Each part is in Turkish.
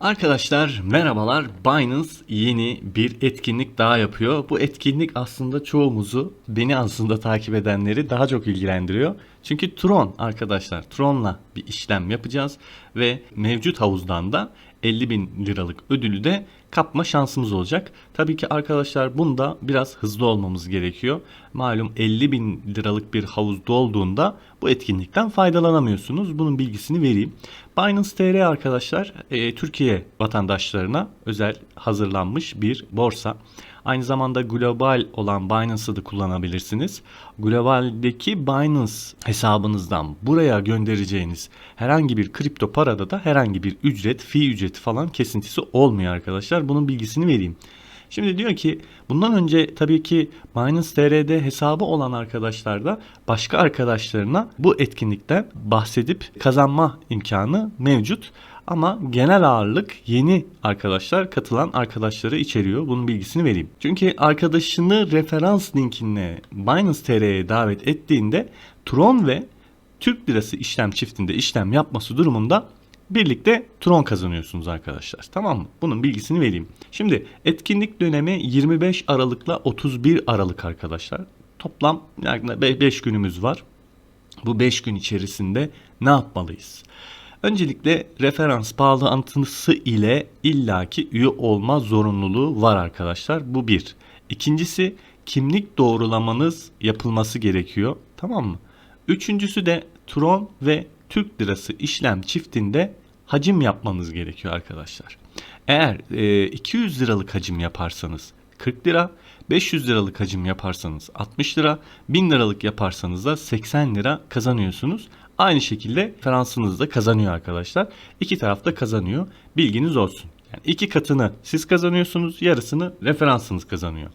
Arkadaşlar merhabalar. Binance yeni bir etkinlik daha yapıyor. Bu etkinlik aslında çoğumuzu, beni aslında takip edenleri daha çok ilgilendiriyor. Çünkü Tron arkadaşlar, Tron'la bir işlem yapacağız ve mevcut havuzdan da 50 bin liralık ödülü de kapma şansımız olacak. Tabii ki arkadaşlar bunda biraz hızlı olmamız gerekiyor. Malum 50 bin liralık bir havuz dolduğunda bu etkinlikten faydalanamıyorsunuz. Bunun bilgisini vereyim. Binance TR arkadaşlar e, Türkiye vatandaşlarına özel hazırlanmış bir borsa. Aynı zamanda global olan Binance'ı da kullanabilirsiniz. Globaldeki Binance hesabınızdan buraya göndereceğiniz herhangi bir kripto parada da herhangi bir ücret, fi ücreti falan kesintisi olmuyor arkadaşlar. Bunun bilgisini vereyim. Şimdi diyor ki bundan önce tabii ki Binance TR'de hesabı olan arkadaşlar da başka arkadaşlarına bu etkinlikten bahsedip kazanma imkanı mevcut. Ama genel ağırlık yeni arkadaşlar katılan arkadaşları içeriyor. Bunun bilgisini vereyim. Çünkü arkadaşını referans linkine Binance TR'ye davet ettiğinde Tron ve Türk lirası işlem çiftinde işlem yapması durumunda birlikte Tron kazanıyorsunuz arkadaşlar. Tamam mı? Bunun bilgisini vereyim. Şimdi etkinlik dönemi 25 Aralık'la 31 Aralık arkadaşlar. Toplam yani 5 günümüz var. Bu 5 gün içerisinde ne yapmalıyız? Öncelikle referans bağlantısı ile illaki üye olma zorunluluğu var arkadaşlar. Bu bir. İkincisi kimlik doğrulamanız yapılması gerekiyor. Tamam mı? Üçüncüsü de Tron ve Türk lirası işlem çiftinde hacim yapmanız gerekiyor arkadaşlar. Eğer e, 200 liralık hacim yaparsanız 40 lira, 500 liralık hacim yaparsanız 60 lira, 1000 liralık yaparsanız da 80 lira kazanıyorsunuz. Aynı şekilde referansınız da kazanıyor arkadaşlar. İki taraf da kazanıyor. Bilginiz olsun. Yani iki katını siz kazanıyorsunuz, yarısını referansınız kazanıyor.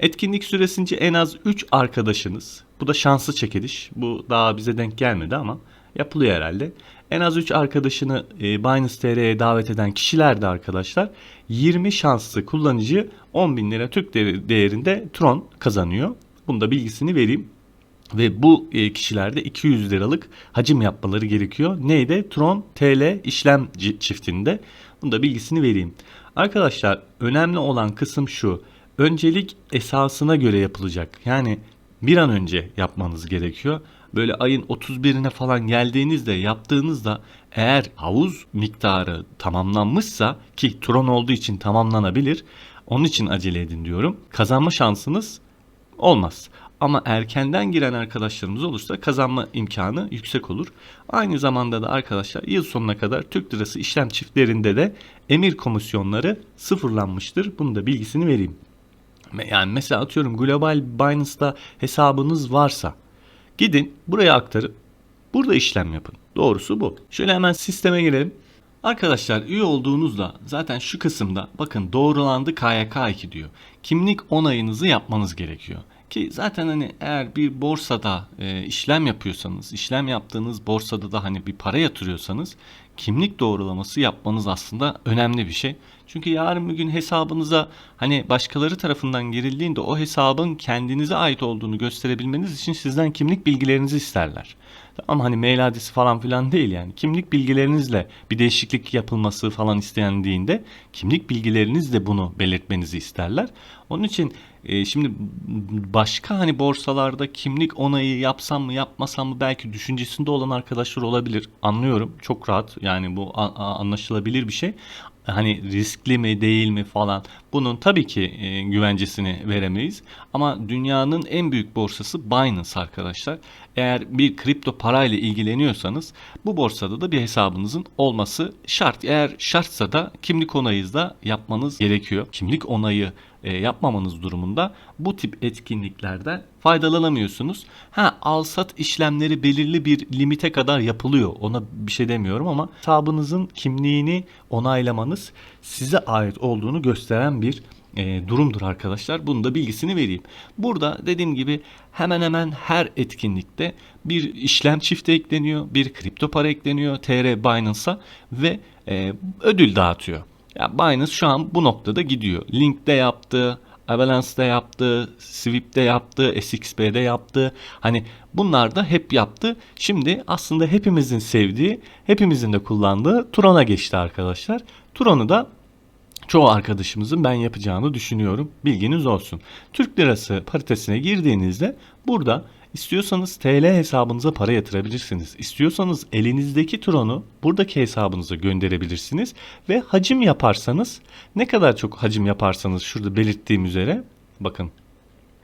Etkinlik süresince en az 3 arkadaşınız, bu da şanslı çekiliş. Bu daha bize denk gelmedi ama yapılıyor herhalde. En az 3 arkadaşını e, Binance TR'ye davet eden kişiler de arkadaşlar 20 şanslı kullanıcı 10 bin lira Türk değerinde Tron kazanıyor. Bunu da bilgisini vereyim. Ve bu e, kişilerde 200 liralık hacim yapmaları gerekiyor. Neydi? Tron TL işlem çiftinde. Bunu da bilgisini vereyim. Arkadaşlar önemli olan kısım şu. Öncelik esasına göre yapılacak. Yani bir an önce yapmanız gerekiyor. Böyle ayın 31'ine falan geldiğinizde yaptığınızda eğer havuz miktarı tamamlanmışsa ki Tron olduğu için tamamlanabilir. Onun için acele edin diyorum. Kazanma şansınız olmaz. Ama erkenden giren arkadaşlarımız olursa kazanma imkanı yüksek olur. Aynı zamanda da arkadaşlar yıl sonuna kadar Türk lirası işlem çiftlerinde de emir komisyonları sıfırlanmıştır. Bunu da bilgisini vereyim. Yani mesela atıyorum global Binance'da hesabınız varsa gidin buraya aktarıp burada işlem yapın. Doğrusu bu. Şöyle hemen sisteme girelim. Arkadaşlar üye olduğunuzda zaten şu kısımda bakın doğrulandı KYK2 diyor. Kimlik onayınızı yapmanız gerekiyor. Ki zaten hani eğer bir borsada e, işlem yapıyorsanız, işlem yaptığınız borsada da hani bir para yatırıyorsanız kimlik doğrulaması yapmanız aslında önemli bir şey. Çünkü yarın bir gün hesabınıza hani başkaları tarafından girildiğinde o hesabın kendinize ait olduğunu gösterebilmeniz için sizden kimlik bilgilerinizi isterler. Tamam hani mail adresi falan filan değil yani. Kimlik bilgilerinizle bir değişiklik yapılması falan istendiğinde kimlik bilgilerinizle bunu belirtmenizi isterler. Onun için e, şimdi başka hani borsalarda kimlik onayı yapsam mı yapmasam mı belki düşüncesinde olan arkadaşlar olabilir. Anlıyorum. Çok rahat. Yani bu anlaşılabilir bir şey. Hani riskli mi değil mi falan bunun tabii ki e, güvencesini veremeyiz. Ama dünyanın en büyük borsası Binance arkadaşlar. Eğer bir kripto parayla ilgileniyorsanız bu borsada da bir hesabınızın olması şart. Eğer şartsa da kimlik onayı da yapmanız gerekiyor. Kimlik onayı e, yapmamanız durumunda bu tip etkinliklerden faydalanamıyorsunuz. Ha al-sat işlemleri belirli bir limite kadar yapılıyor. Ona bir şey demiyorum ama hesabınızın kimliğini onaylamanız size ait olduğunu gösteren bir e, durumdur arkadaşlar. Bunun da bilgisini vereyim. Burada dediğim gibi hemen hemen her etkinlikte bir işlem çifti ekleniyor, bir kripto para ekleniyor TR Binance'a ve e, ödül dağıtıyor. Ya Binance şu an bu noktada gidiyor. Link'te yaptı, Avalanche'da yaptı, Sweep'te yaptı, SXP'de yaptı. Hani bunlar da hep yaptı. Şimdi aslında hepimizin sevdiği, hepimizin de kullandığı Tron'a geçti arkadaşlar. Tron'u da çoğu arkadaşımızın ben yapacağını düşünüyorum. Bilginiz olsun. Türk lirası paritesine girdiğinizde burada istiyorsanız TL hesabınıza para yatırabilirsiniz. İstiyorsanız elinizdeki Tron'u buradaki hesabınıza gönderebilirsiniz ve hacim yaparsanız ne kadar çok hacim yaparsanız şurada belirttiğim üzere bakın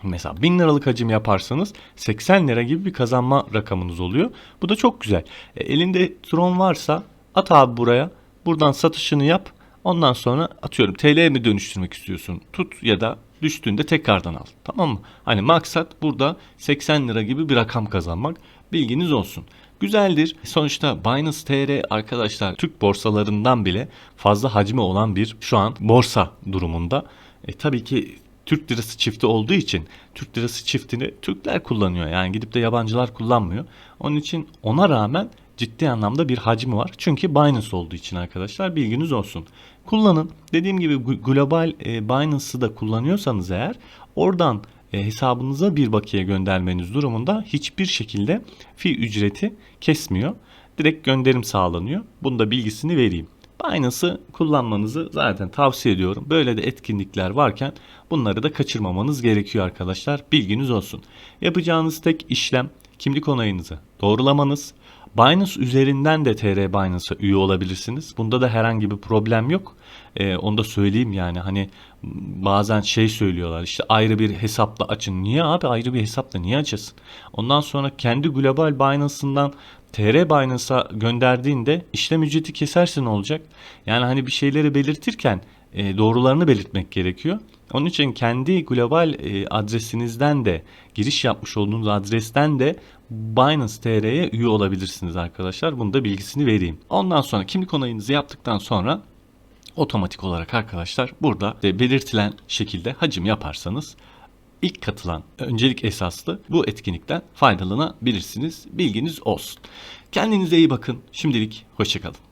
Mesela 1000 liralık hacim yaparsanız 80 lira gibi bir kazanma rakamınız oluyor. Bu da çok güzel. E, elinde Tron varsa at abi buraya. Buradan satışını yap. Ondan sonra atıyorum TL'ye mi dönüştürmek istiyorsun? Tut ya da düştüğünde tekrardan al. Tamam mı? Hani maksat burada 80 lira gibi bir rakam kazanmak. Bilginiz olsun. Güzeldir. Sonuçta Binance TR arkadaşlar Türk borsalarından bile fazla hacmi olan bir şu an borsa durumunda. E, tabii ki Türk lirası çifti olduğu için Türk lirası çiftini Türkler kullanıyor. Yani gidip de yabancılar kullanmıyor. Onun için ona rağmen ciddi anlamda bir hacmi var. Çünkü Binance olduğu için arkadaşlar bilginiz olsun. Kullanın. Dediğim gibi gl- global e, Binance'ı da kullanıyorsanız eğer oradan e, hesabınıza bir bakiye göndermeniz durumunda hiçbir şekilde fi ücreti kesmiyor. Direkt gönderim sağlanıyor. Bunun da bilgisini vereyim. Binance'ı kullanmanızı zaten tavsiye ediyorum. Böyle de etkinlikler varken bunları da kaçırmamanız gerekiyor arkadaşlar. Bilginiz olsun. Yapacağınız tek işlem kimlik onayınızı doğrulamanız. Binance üzerinden de TR Binance'a üye olabilirsiniz. Bunda da herhangi bir problem yok. Ee, onu da söyleyeyim yani hani bazen şey söylüyorlar işte ayrı bir hesapla açın. Niye abi ayrı bir hesapla niye açasın? Ondan sonra kendi global Binance'ından TR Binance'a gönderdiğinde işlem ücreti keserse ne olacak? Yani hani bir şeyleri belirtirken e, doğrularını belirtmek gerekiyor. Onun için kendi global e, adresinizden de giriş yapmış olduğunuz adresten de Binance TR'ye üye olabilirsiniz arkadaşlar. Bunu da bilgisini vereyim. Ondan sonra kimlik onayınızı yaptıktan sonra otomatik olarak arkadaşlar burada e, belirtilen şekilde hacim yaparsanız ilk katılan öncelik esaslı bu etkinlikten faydalanabilirsiniz. Bilginiz olsun. Kendinize iyi bakın. Şimdilik hoşçakalın.